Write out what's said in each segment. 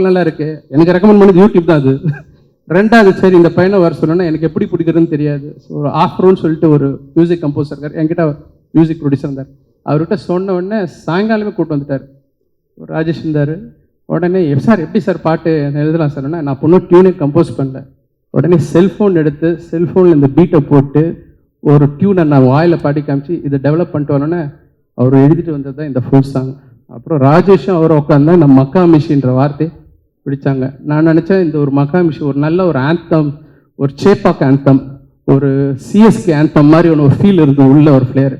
நல்லா இருக்கு. எனக்கு ரெக்கமெண்ட் பண்ணது யூடியூப் தான் அது. ரெண்டாவது சரி இந்த பையனை வர சொன்னா எனக்கு எப்படி பிடிக்கிறதுன்னு தெரியாது. ஸோ ஒரு ஆஃப்ரோன்னு சொல்லிட்டு ஒரு மியூசிக் கம்போசர் இருக்கார். என்கிட்ட மியூசிக் ப்ரொடியூசர் இருந்தார். அவர்கிட்ட சொன்ன உடனே சாயங்காலமே கூப்பிட்டு வந்துட்டார். ராஜேஷ் இருந்தார். உடனே சார் எப்படி சார் பாட்டு நான் எழுதலாம் சார்? நான் பொண்ணு டியூனே கம்போஸ் பண்ணல. உடனே செல்ஃபோன் எடுத்து செல்ஃபோனில் இந்த பீட்டை போட்டு ஒரு டியூனை நான் வாயில் பாடி காமிச்சு இதை டெவலப் பண்ணிட்டு வரணுன்னே அவர் எழுதிட்டு வந்தது தான் இந்த ஃபுல் சாங் அப்புறம் ராஜேஷும் அவர் உட்காந்தா நம்ம மக்கா மிஷின்ற வார்த்தை பிடிச்சாங்க. நான் நினச்சேன் இந்த ஒரு மகாமிஷி ஒரு நல்ல ஒரு ஆந்தம் ஒரு சேப்பாக் ஆந்தம் ஒரு சிஎஸ்கே ஆந்தம் மாதிரி ஒன்று ஒரு ஃபீல் இருந்தது உள்ள ஒரு ஃப்ளேர்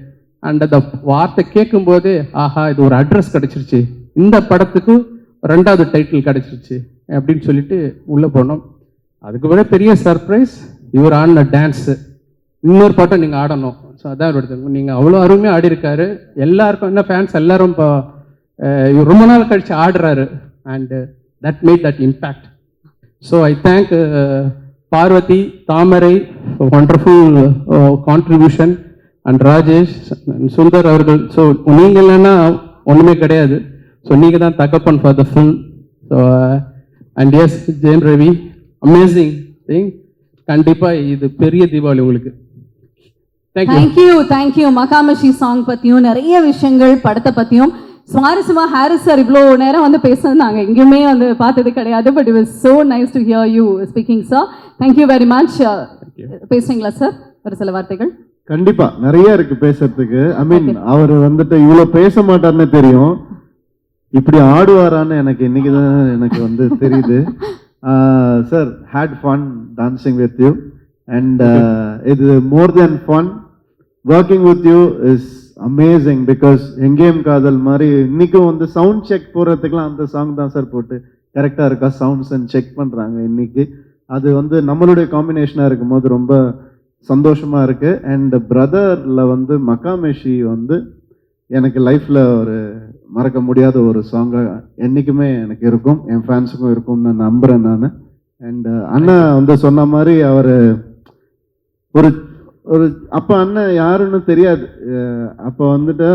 அண்ட் அந்த வார்த்தை கேட்கும்போதே ஆஹா இது ஒரு அட்ரஸ் கிடச்சிருச்சு. இந்த படத்துக்கு ரெண்டாவது டைட்டில் கிடச்சிருச்சு. அப்படின்னு சொல்லிட்டு உள்ளே போனோம். அதுக்கு விட பெரிய சர்ப்ரைஸ் இவர் ஆடின டான்ஸு இன்னொரு பாட்டம் நீங்கள் ஆடணும். ஸோ அதான் எடுத்து நீங்கள் அவ்வளோ அருமையாக ஆடிருக்காரு எல்லாருக்கும் என்ன ஃபேன்ஸ் எல்லாரும் இப்போ இவர் ரொம்ப நாள் கழித்து ஆடுறாரு. And that made that impact so I thank Parvathy Thamarai wonderful contribution and Rajesh and Sundar அவர்கள். ஸோ நீங்கள் இல்லைன்னா ஒன்றுமே கிடையாது. ஸோ நீங்கள் தான் தகப்பன் for the film so and yes Jayam Ravi amazing thing கண்டிப்பாக இது பெரிய தீபாவளி உங்களுக்கு. தேங்க்யூ தேங்க்யூ மகாமஷி சாங் பற்றியும் நிறைய விஷயங்கள் படத்தை பற்றியும் சுவாரஸ்யமா ஹாரிஸ் சார் இவ்வளோ நேரம் வந்து பேசுனது எங்கேயுமே வந்து பார்த்தது கிடையாது but it was so nice to hear you speaking sir thank you very much பேசுறீங்களா சார் ஒரு சில வார்த்தைகள். கண்டிப்பா. நிறைய இருக்கு பேசுறதுக்கு. ஐ மீன் அவர் வந்துட்டு இவ்வளவு பேச மாட்டார்னு தெரியும். இப்படி ஆடுவாரான்னு எனக்கு இன்னைக்கு தான் எனக்கு வந்து தெரியுது. Sir had fun dancing with you and இது more then fun working with you is amazing because Engeyum Kadhal மாதிரி இன்னைக்கும் வந்து சவுண்ட் செக் போடுறதுக்குலாம் அந்த சாங் தான் சார் போட்டு கரெக்டாக இருக்கா? சவுண்ட்ஸ் அண்ட் செக் பண்ணுறாங்க இன்னைக்கு. அது வந்து நம்மளுடைய காம்பினேஷனாக இருக்கும்போது ரொம்ப சந்தோஷமாக இருக்குது அண்ட் பிரதரில் வந்து மக்காமேஷி வந்து எனக்கு லைஃப்பில் ஒரு மறக்க முடியாத ஒரு சாங்காக என்றைக்குமே எனக்கு இருக்கும். என் ஃபேன்ஸுக்கும் இருக்கும்னு நான் நம்புகிறேன் நான். அண்ட் அண்ணன் வந்து சொன்ன மாதிரி அவர் ஒரு ஒரு அப்ப அண்ணன் யாருன்னு தெரியாது. அப்ப வந்துட்டு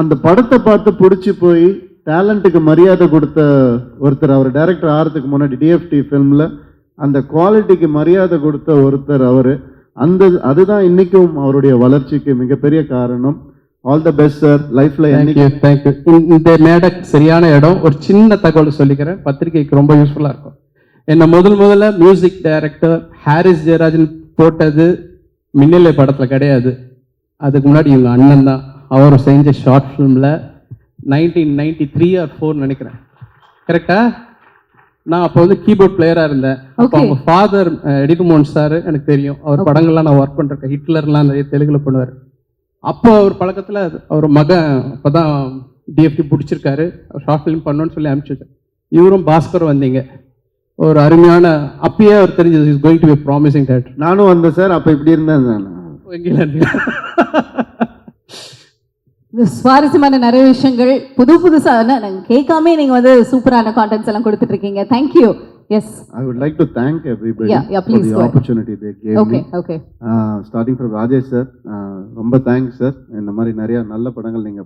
அந்த படத்தை பார்த்து பிடிச்சி போய் டேலண்ட்டுக்கு மரியாதை கொடுத்த ஒருத்தர் அவர் டைரக்டர் ஆகிறதுக்கு முன்னாடி டிஎஃப்டி ஃபிலிமில் அந்த குவாலிட்டிக்கு மரியாதை கொடுத்த ஒருத்தர் அவர். அந்த அதுதான் இன்னைக்கும் அவருடைய வளர்ச்சிக்கு மிகப்பெரிய காரணம். ஆல் த பெஸ்ட் சார் லைஃப்ல தேங்க்யூ இந்த மேடை சரியான இடம். ஒரு சின்ன தகவல் சொல்லிக்கிறேன். பத்திரிகைக்கு ரொம்ப யூஸ்ஃபுல்லாக இருக்கும். என்ன முதல் முதல்ல மியூசிக் டைரக்டர் ஹாரிஸ் ஜெயராஜன் போட்டது மின்னலை படத்தில் கிடையாது. அதுக்கு முன்னாடி இவங்க அண்ணன் தான். அவர் செஞ்ச ஷார்ட் ஃபிலிமில் nineteen ninety three or four நினைக்கிறேன் கரெக்டா நான் அப்போ வந்து கீபோர்ட் பிளேயராக இருந்தேன். அப்போ. அவங்க ஃபாதர் எடிகுமோன் சார் எனக்கு தெரியும். அவர் படங்கள்லாம் நான் ஒர்க் பண்ணிருக்கேன் ஹிட்லர்லாம் நிறைய தெலுங்குல பண்ணுவார். அப்போ அவர் பழக்கத்தில் அவர் மகன் அப்பதான் டிஎஃப்டி பிடிச்சிருக்காரு. ஷார்ட் ஃபிலிம் பண்ணணும்னு சொல்லி அனுப்பிச்சு இவரும் பாஸ்கர் வந்தீங்க. ஒரு அருமையான அப்பயே அவர் தெரிஞ்சது is going to be promising director நானும் வந்தேன் சார் அப்ப இப்படி இருந்தேன் நான். சுவாரஸ்யமான நிறைய விஷயங்கள் புது புதுசா என்ன, நாங்க கேட்காம நீங்க வந்து சூப்பரான கான்டென்ட்ஸ் எல்லாம் கொடுத்துட்டு இருக்கீங்க thank you yes I would like to thank everybody Yeah, the go ahead. Opportunity they gave okay me okay starting from Rajesh sir ரொம்ப தேங்க்ஸ் சார் இந்த மாதிரி நிறைய நல்ல படங்கள் நீங்க